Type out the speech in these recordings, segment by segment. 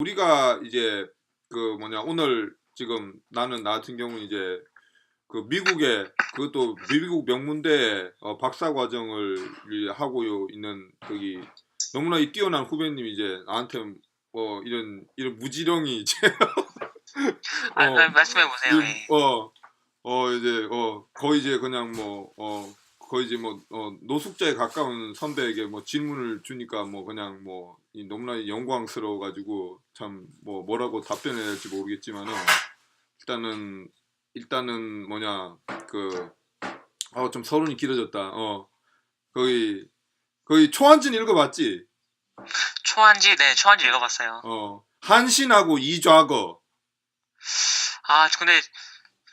우리가 이제 그 뭐냐 오늘 지금 나는 나 같은 경우는 이제 그 미국에 그것도 미국 명문대 어, 박사 과정을 이- 하고 있는 거기 너무나 이 뛰어난 후배님이 이제 나한테 뭐 이런 이런 무지렁이 이제 아, 어, 아, 말씀해 보세요. 예. 어, 어 이제 어 거의 이제 그냥 뭐 어 거의 이제 뭐 어, 노숙자에 가까운 선배에게 뭐 질문을 주니까 뭐 그냥 뭐이 너무나 영광스러워 가지고 참 뭐 뭐라고 답변해야 될지 모르겠지만은 일단은 일단은 뭐냐 그어좀 서론이 길어졌다. 어 거의 거의 초한진 읽어봤지? 초한지, 네, 초한지 읽어봤어요. 어 한신하고 이좌거 아, 근데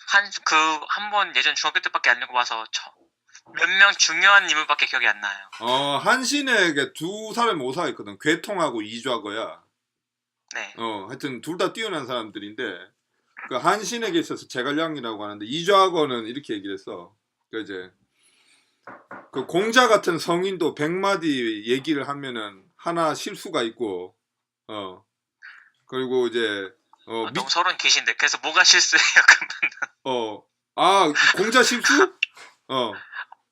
한 그 한 번 예전 중학교 때밖에 안 읽어봐서 몇 명 중요한 인물밖에 기억이 안 나요. 어, 한신에게 두 사람이 모사했거든. 괴통하고 이좌거야. 네, 어, 하여튼 둘 다 뛰어난 사람들인데, 그 한신에게 있어서 제갈량이라고 하는데, 이좌거는 이렇게 얘기를 했어. 그 이제, 그 공자 같은 성인도 백 마디 얘기를 하면은 하나 실수가 있고, 어, 그리고 이제, 어, 어, 미, 너무 서른 계신데 그래서 뭐가 실수예요? 그러면 어, 아, 공자 실수? 어,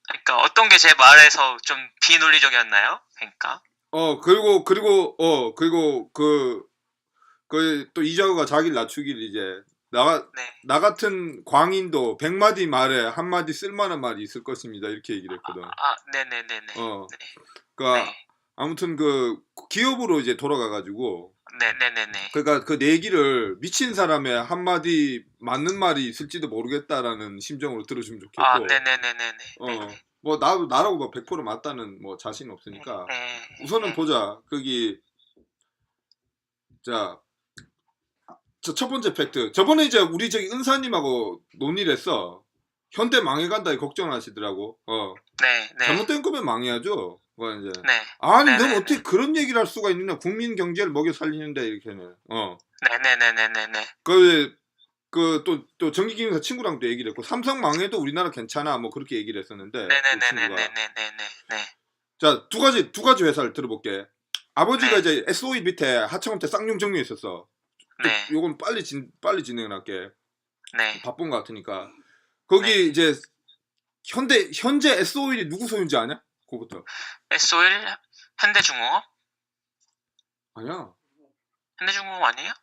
그러니까 어떤 게 제 말에서 좀 비논리적이었나요? 그러니까? 어 그리고 그리고 어 그리고 그 그 또 이자구가 자기를 낮추길 이제 나, 네, 나 같은 광인도 백마디 말에 한 마디 쓸만한 말이 있을 것입니다. 이렇게 얘기를 했거든. 아, 네, 네, 네, 네, 어. 네, 그러니까 네, 아무튼 그 기업으로 이제 돌아가 가지고 네, 네, 네, 네. 그러니까 그 내기를 미친 사람의 한 마디 맞는 말이 있을지도 모르겠다라는 심정으로 들어주면 좋겠고 아, 네, 네, 네, 네, 네. 어 뭐 나도 나라고 뭐 100% 맞다는 뭐 자신 없으니까 네, 우선은 네. 보자. 거기 자. 저 첫 번째 팩트. 저번에 이제 우리 저기 은사님하고 논의를 했어. 현대 망해간다 걱정하시더라고. 어. 네, 네, 잘못된 거면 망해야죠. 뭐 이제. 네, 아니, 네, 넌 네, 어떻게 그런 얘기를 할 수가 있느냐? 국민 경제를 먹여 살리는데 이렇게는. 어. 네, 네, 네, 네, 네, 네. 그 그 또 또 정기기능사 친구랑도 얘기를 했고 삼성 망해도 우리나라 괜찮아 뭐 그렇게 얘기를 했었는데 네, 네, 그 네, 네, 친구가. 네, 네, 네, 네, 네. 자, 두 가지, 두 가지 회사를 들어볼게. 아버지가 네. 이제 SOE 밑에 하청업체 쌍용 정리했었어. 네, 요건 빨리 진, 빨리 진행을 할게. 네. 바쁜 것 같으니까. 거기 네. 이제, 현대, 현재 SOE이 누구 소유인지 아냐? 그거부터. S-OIL 현대중공업? 아니야. 현대중공업 아니에요?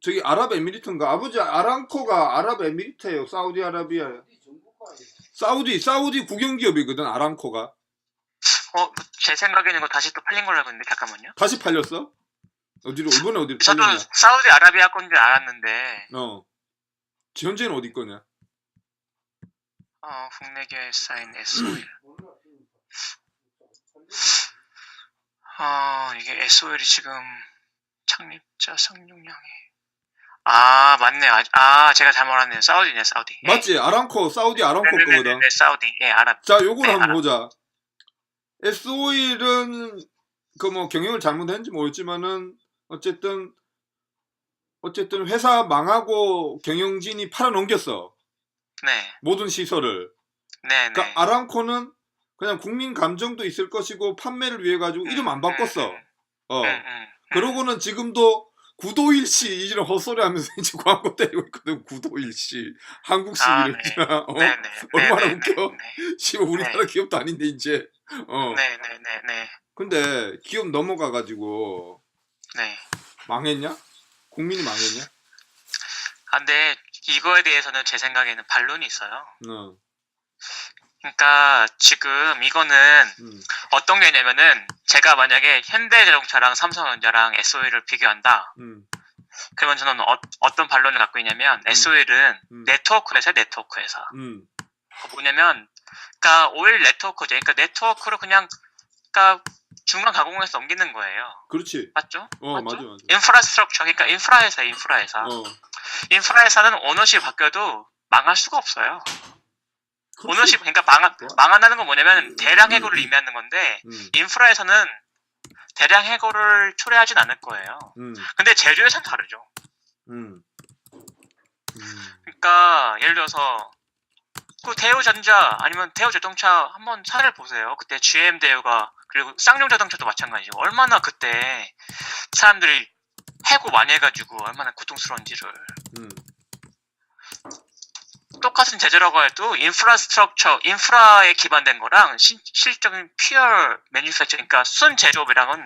저기 아랍에미리트인가? 아버지 아람코가 아랍에미리트예요. 사우디아라비아. 사우디, 사우디 국영기업이거든, 아람코가. 어, 제 생각에는 이거 다시 또 팔린 걸로 알고 있는데 잠깐만요. 다시 팔렸어? 어디로, 이번에 어디로 저도 팔렸냐? 사우디 아라비아 건 줄 알았는데 어. 현재는 어디 거냐? 어, 국내 기업에 쌓인 어, 이게 S-OIL이 지금 창립자 성룡량이 아, 맞네. 아, 아, 제가 잘못 알았네요. 사우디네, 사우디. 예. 맞지? 아람코, 사우디 아람코 거거든. 네네네, 사우디. 예, 알아. 자, 요걸 네, 한번 알아. 보자. S-OIL은 그 뭐 경영을 잘못했는지 모르겠지만은 어쨌든 어쨌든 회사 망하고 경영진이 팔아넘겼어. 네, 모든 시설을. 네, 네. 그러니까 아람코는 그냥 국민 감정도 있을 것이고 판매를 위해 가지고 이름 안 바꿨어. 음, 어. 음, 음. 그러고는 지금도 구도일시 이런 헛소리 하면서 이제 광고 때리고 있거든. 구도일시. 한국식 아, 이름 네. 어? 네, 네. 얼마나 네, 네, 웃겨. 네, 씨발 우리나라 기업도 아닌데 이제. 어. 네, 네, 네, 네. 근데 기업 넘어가 가지고 네. 망했냐? 국민이 망했냐? 아, 근데 이거에 대해서는 제 생각에는 반론이 있어요. 어. 그러니까 지금 이거는 음. 어떤 게 있냐면은 제가 만약에 현대자동차랑 삼성전자랑 S-OIL을 비교한다. 음. 그러면 저는 어, 떤 반론을 갖고 있냐면 S-OIL은 음. 네트워크 회사 네트워크 회사. 음. 뭐냐면 그러니까 오일 네트워크죠. 그러니까 네트워크로 그냥 그러니까 중간 가공해서 넘기는 거예요. 그렇지. 맞죠? 어, 맞죠? 맞아 맞아. 인프라스트럭처 그러니까 인프라 회사 인프라 회사. 어. 인프라 회사는 오너십 바뀌어도 망할 수가 없어요. 오너십 그러니까 망 망한다는 건 뭐냐면 대량 해고를 의미하는 건데 음. 인프라에서는 대량 해고를 초래하진 않을 거예요. 음. 근데 제조에서는 다르죠. 음. 음. 그러니까 예를 들어서 그 대우전자 아니면 대우자동차 한번 사례를 보세요. 그때 GM 대우가 그리고 쌍용 자동차도 마찬가지고 얼마나 그때 사람들이 해고 많이 해가지고 얼마나 고통스러운지를 음. 똑같은 제재라고 해도 인프라스트럭처, 인프라에 기반된 거랑 신- 실질적인 퓨어 매뉴팩처, 그러니까 순 제조업이랑은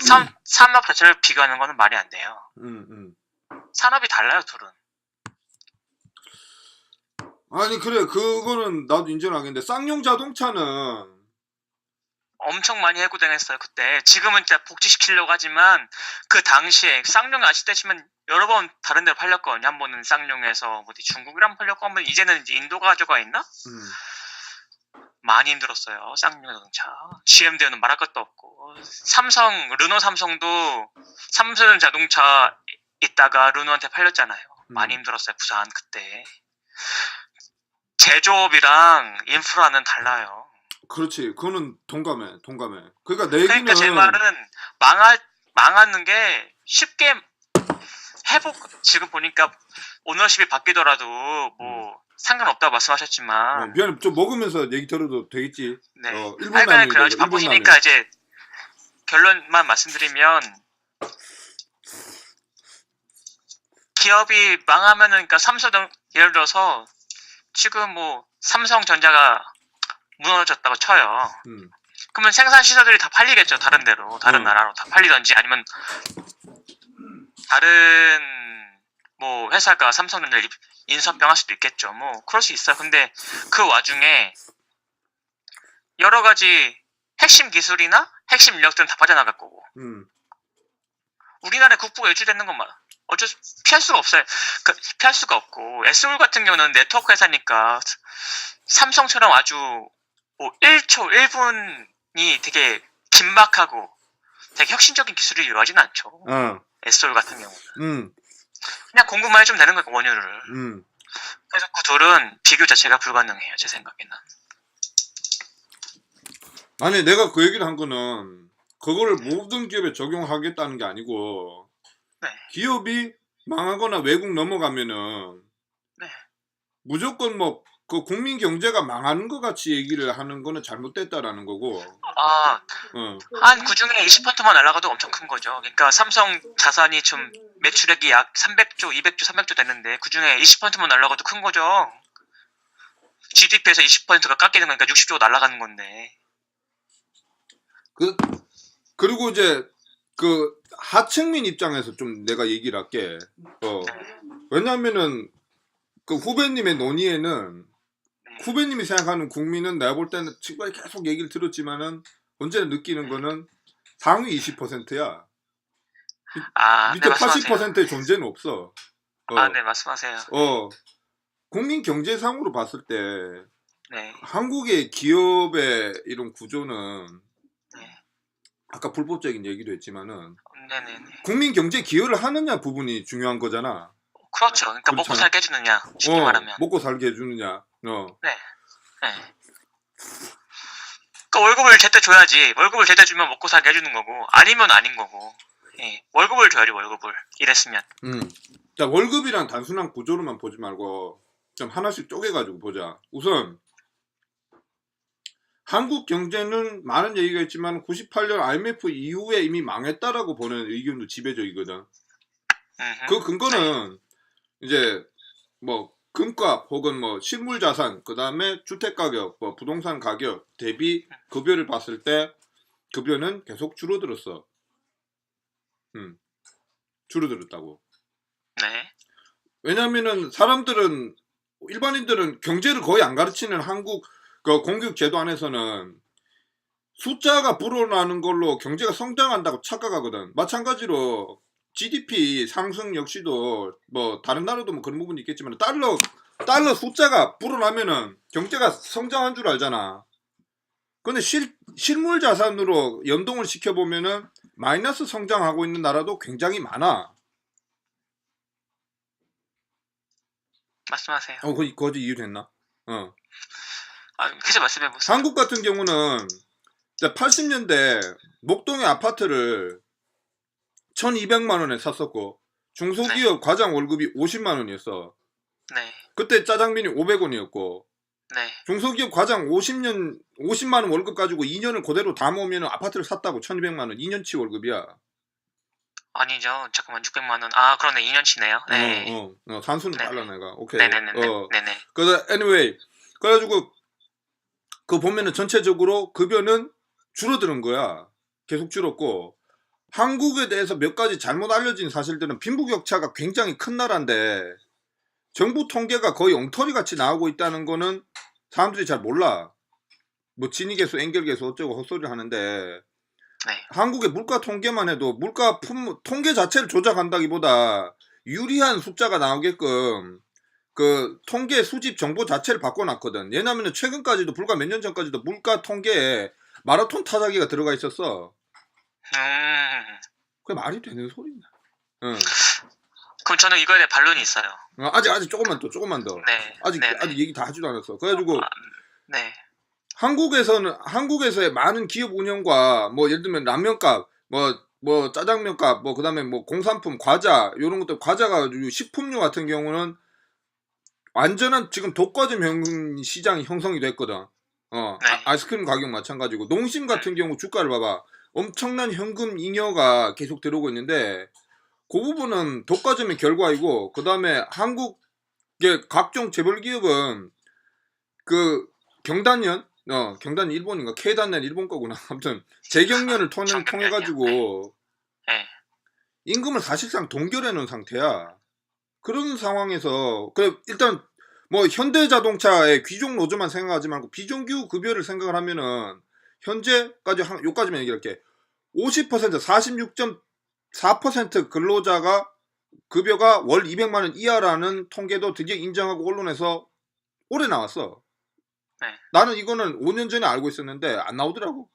산, 산업 자체를 비교하는 거는 말이 안 돼요. 음, 음. 산업이 달라요, 둘은. 아니 그래 그거는 나도 인정하겠는데 쌍용 자동차는 엄청 많이 해고당했어요, 그때. 지금은 진짜 복지시키려고 하지만 그 당시에 쌍용 아시다시피 여러 번 다른 데로 팔렸거든요. 한 번은 쌍용에서 어디 중국이랑 팔렸고 한번 이제는 이제 인도가 가져가 있나? 음. 많이 힘들었어요. 쌍용 자동차. GM대는 말할 것도 없고. 삼성, 르노 삼성도 삼성 자동차 있다가 르노한테 팔렸잖아요. 많이 음. 힘들었어요. 부산 그때. 제조업이랑 인프라는 달라요. 그렇지. 그거는 동감해 동감해. 그러니까 내 얘기는 그러니까 제 말은 망하, 망하는 게 쉽게 회복, 지금 보니까 오너십이 바뀌더라도 뭐 상관없다고 어, 말씀하셨지만, 미안해. 좀 먹으면서 얘기 들어도 되겠지. 네. 어, 일본 아니, 그냥 바쁘시니까 이제 결론만 말씀드리면 기업이 망하면은 그러니까 삼성 예를 들어서 지금 뭐 삼성전자가 무너졌다고 쳐요. 음. 그러면 생산 시설들이 다 팔리겠죠. 다른 데로, 다른 음. 나라로 다 팔리던지 아니면 다른 뭐 회사가 삼성전자 인수합병할 수도 있겠죠. 뭐 그럴 수 있어요. 근데 그 와중에 여러 가지 핵심 기술이나 핵심 인력들은 다 빠져나갈 거고 음. 우리나라에 국부가 유출되는 건 말- 어쩔 수 피할 수가 없어요. 그, 피할 수가 없고 SOL 같은 경우는 네트워크 회사니까 삼성처럼 아주 뭐 1초 1분이 되게 긴박하고 되게 혁신적인 기술을 요하지는 않죠. 어. SOL 같은 경우 음. 그냥 공급만 해주면 되는 거예요 원유를. 음. 그래서 그 둘은 비교 자체가 불가능해요 제 생각에는. 아니 내가 그 얘기를 한 거는 그거를 모든 기업에 적용하겠다는 게 아니고 네. 기업이 망하거나 외국 넘어가면은 네. 무조건 뭐 그 국민 경제가 망하는 것 같이 얘기를 하는 거는 잘못됐다라는 거고 아, 어. 한 그 중에 20%만 날라가도 엄청 큰 거죠. 그러니까 삼성 자산이 좀 매출액이 약 300조, 200조, 300조 되는데 그 중에 20%만 날라가도 큰 거죠. GDP에서 20%가 깎이는 거니까 60조가 날라가는 건데. 그 그리고 이제 그 하층민 입장에서 좀 내가 얘기를 할게 어. 왜냐면은 그 후배님의 논의에는 후배님이 생각하는 국민은 내가 볼 때는 지금까지 계속 얘기를 들었지만은 언제나 느끼는 거는 상위 20%야. 아, 밑에 네, 말씀하세요. 80%의 존재는 없어. 어, 아, 네, 말씀하세요. 어, 국민 경제상으로 봤을 때 네, 한국의 기업의 이런 구조는 네, 아까 불법적인 얘기도 했지만은 네네네. 국민 경제 기여를 하느냐 부분이 중요한 거잖아. 그렇죠. 그러니까 먹고 그렇죠. 살게 해주느냐, 쉽게 어, 말하면. 먹고 살게 해주느냐. 어, 네. 그 월급을 제때 줘야지. 월급을 제때 주면 먹고 살게 해주는 거고, 아니면 아닌 거고. 예, 월급을 줘야지 월급을. 이랬으면. 음. 자 월급이란 단순한 구조로만 보지 말고 좀 하나씩 쪼개가지고 보자. 우선 한국 경제는 많은 얘기가 있지만 98년 IMF 이후에 이미 망했다라고 보는 의견도 지배적이거든. 그 근거는 이제 뭐 금값 혹은 뭐 실물 자산 그다음에 주택 가격, 뭐 부동산 가격 대비 급여를 봤을 때 급여는 계속 줄어들었어. 음. 줄어들었다고. 네. 왜냐면은 사람들은 일반인들은 경제를 거의 안 가르치는 한국 그 공교육 제도 안에서는 숫자가 불어나는 걸로 경제가 성장한다고 착각하거든. 마찬가지로 GDP 상승 역시도 뭐 다른 나라도 뭐 그런 부분이 있겠지만 달러 달러 숫자가 불어나면은 경제가 성장한 줄 알잖아. 근데 실 실물 자산으로 연동을 시켜 보면은 마이너스 성장하고 있는 나라도 굉장히 많아. 말씀하세요. 어, 그 거지 이유 됐나? 어. 아, 계속 말씀해 보세요. 한국 같은 경우는 80년대 목동의 아파트를 1200만 원에 샀었고 중소기업 과장 월급이 50만 원이었어. 네. 그때 짜장면이 500원이었고 네. 중소기업 과장 50년 50만 원 월급 가지고 2년을 그대로 다 모으면 아파트를 샀다고 1200만 원 2년치 월급이야. 아니죠. 잠깐만 600만 원. 아 그러네 2년치네요. 네. 어, 어, 어, 네네. 빨라 내가. 오케이. 네네네. 어, 네네. 그래서 anyway 그래가지고 그 보면은 전체적으로 급여는 줄어드는 거야. 계속 줄었고 한국에 대해서 몇 가지 잘못 알려진 사실들은 빈부격차가 굉장히 큰 나라인데 정부 통계가 거의 엉터리 같이 나오고 있다는 거는 사람들이 잘 몰라. 뭐 진위계수, 엔결계수 어쩌고 헛소리를 하는데 네. 한국의 물가 통계만 해도 물가 품 통계 자체를 조작한다기보다 유리한 숫자가 나오게끔 그 통계 수집 정보 자체를 바꿔놨거든. 왜냐면은 최근까지도 불과 몇 년 전까지도 물가 통계에 마라톤 타자기가 들어가 있었어. 음. 그게 말이 되는 소리냐? 응. 그럼 저는 이거에 대해 반론이 있어요. 어, 아직 아직 조금만 더 조금만 더. 네. 아직 네. 아직 얘기 다 하지도 않았어. 그래가지고 아, 네. 한국에서는 한국에서의 많은 기업 운영과 뭐 예를 들면 라면값, 뭐뭐 짜장면값, 뭐 그다음에 뭐 공산품, 과자 이런 것들 과자가 식품류 같은 경우는 완전한 지금 독과점 형 시장이 형성이 됐거든. 어 네. 아, 이스크림 가격 마찬가지고 농심 같은 경우 주가를 봐봐 엄청난 현금 잉여가 계속 들어오고 있는데 그 부분은 독과점의 결과이고 그 다음에 한국의 각종 재벌 기업은 그 경단년 어 경단 일본인가 K단년 일본 거구나 아무튼 재경련을 통해 정경련이요. 통해 가지고 네. 임금을 사실상 동결해 놓은 상태야. 그런 상황에서 그 일단 뭐 현대자동차의 귀족 노조만 생각하지 말고 비정규 급여를 생각을 하면은 현재까지 한 요까지만 얘기할게. 50% 46.4% 근로자가 급여가 월 200만 원 이하라는 통계도 드디어 인정하고 언론에서 올해 나왔어. 네. 나는 이거는 5년 전에 알고 있었는데 안 나오더라고.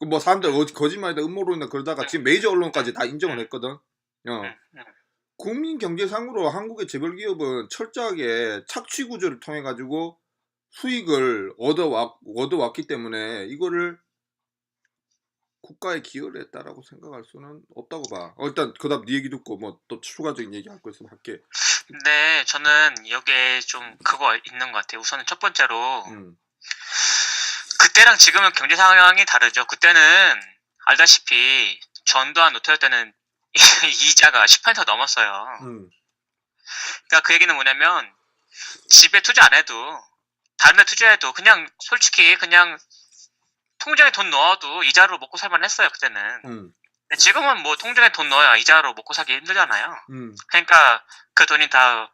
그뭐 사람들 어- 거짓말이다 음모론이다 그러다가 지금 메이저 언론까지 다 인정을 했거든. 어. 음, 음. 국민 경제상으로 한국의 재벌 기업은 철저하게 착취 구조를 통해 가지고 수익을 얻어왔, 얻어왔기 때문에 이거를 국가에 기여를 했다라고 생각할 수는 없다고 봐. 어, 일단 그다음 네 얘기 듣고 뭐 또 추가적인 얘기 할 거 있으면 할게. 근데 저는 여기에 좀 그거 있는 것 같아요. 우선은 첫 번째로 음, 그때랑 지금은 경제 상황이 다르죠. 그때는 알다시피 전두환 노태우 때는 이자가 10% 넘었어요. 음, 그러니까 그 얘기는 뭐냐면 집에 투자 안 해도 다른 데 투자해도 그냥 솔직히 그냥 통장에 돈 넣어도 이자로 먹고 살만 했어요 그때는. 음, 지금은 뭐 통장에 돈 넣어야 이자로 먹고 살기 힘들잖아요. 음, 그러니까 그 돈이 다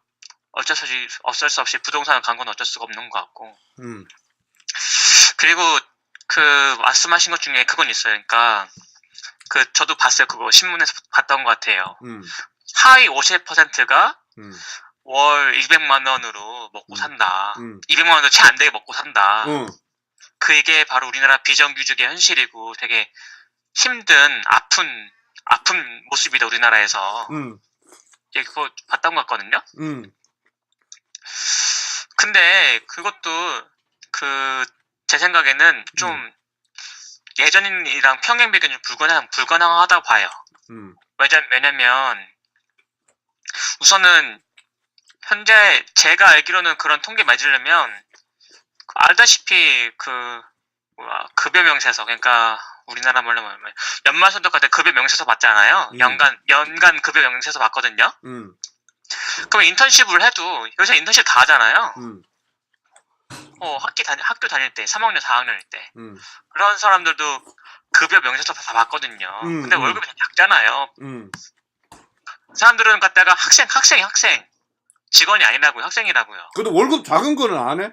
어쩔 수 없이 어쩔 수 없이 부동산을 간건 어쩔 수가 없는 것 같고. 음, 그리고 그 말씀하신 것 중에 그건 있어요. 그러니까 그 저도 봤어요. 그거 신문에서 봤던 것 같아요. 음, 하위 50%가 음, 월 200만 원으로 먹고 음. 산다. 음, 200만 원도 채 안 되게 먹고 산다. 어, 그 이게 바로 우리나라 비정규직의 현실이고 되게 힘든 아픈 아픈 모습이다 우리나라에서. 음, 예, 그거 봤던 것 같거든요. 음, 근데 그것도 그 제 생각에는 좀 음. 예전이랑 평행 비교는 불가능 불가능하다고 봐요. 음, 왜냐, 왜냐면 우선은 현재 제가 알기로는 그런 통계 맞으려면 알다시피 그 뭐야 급여 명세서 그러니까 우리나라 말로 하면 연말 소득할 때 급여 명세서 받잖아요. 음. 연간 연간 급여 명세서 받거든요. 음, 그럼 인턴십을 해도 요새 인턴십 다 하잖아요. 음, 어, 학기 다니, 학교 다닐 때 3학년 4학년일 때 음, 그런 사람들도 급여 명세서 다 받거든요. 음, 근데 음. 월급이 되게 작잖아요. 음, 사람들은 갖다가 학생, 학생이 학생. 직원이 아니라고요, 학생이라고요. 그래도 월급 작은 거는 안 해?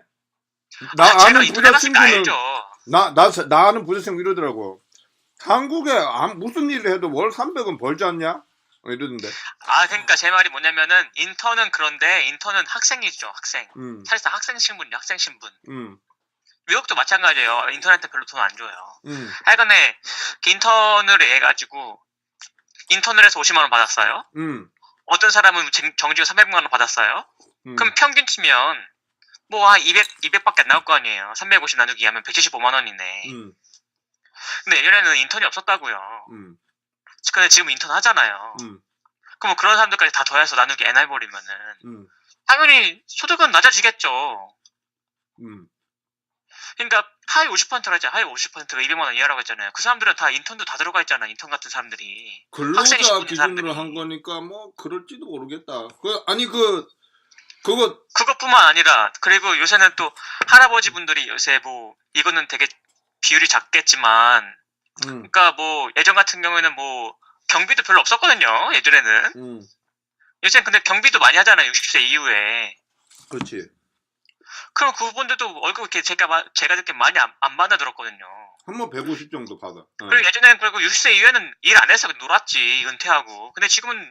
나 아, 제가 아는 인터넷 부자 갔으니까 친구는 알죠. 나, 나, 나 아는 부자 친구 이러더라고. 한국에 아무- 무슨 일을 해도 월 300원 벌지 않냐? 어, 이러던데. 아, 그러니까 제 말이 뭐냐면은 인턴은 그런데 인턴은 학생이죠, 학생. 음, 사실상 학생 신분이요, 학생 신분. 음, 미국도 마찬가지예요. 인턴한테 별로 돈 안 줘요. 음, 하여간에 그 인턴을 해가지고 인턴을 해서 50만 원 받았어요. 음, 어떤 사람은 정- 정직원 300만 원 받았어요. 음. 그럼 평균 치면 뭐한 200, 200밖에 안 나올 거 아니에요. 350 나누기 하면 175만 원이네. 음, 근데 예전에는 인턴이 없었다고요. 음, 근데 지금 인턴 하잖아요. 음, 그럼 그런 사람들까지 다 더해서 나누기 NR 버리면은 음, 당연히 소득은 낮아지겠죠. 음, 그러니까 하위 50%라 했잖아. 하위 50%가 200만 원 이하라고 했잖아요. 그 사람들은 다 인턴도 다 들어가 있잖아. 인턴 같은 사람들이. 근로자 학생이 기준으로 사람들이. 한 거니까 뭐 그럴지도 모르겠다. 그 아니 그 그거 그것뿐만 아니라 그리고 요새는 또 할아버지 분들이 요새 뭐 이거는 되게 비율이 작겠지만 음, 그러니까 뭐 예전 같은 경우에는 뭐 경비도 별로 없었거든요. 예전에는. 음, 요새는 근데 경비도 많이 하잖아요. 60세 이후에. 그렇지. 그럼 그분들도 월급 이렇게 제가 마- 제가 듣기엔 많이 안, 안 받아 들었거든요. 한 번 150 정도 받아. 어. 그리고 예전에는 그리고 60세 이후에는 일 안 해서 놀았지 은퇴하고. 근데 지금은 일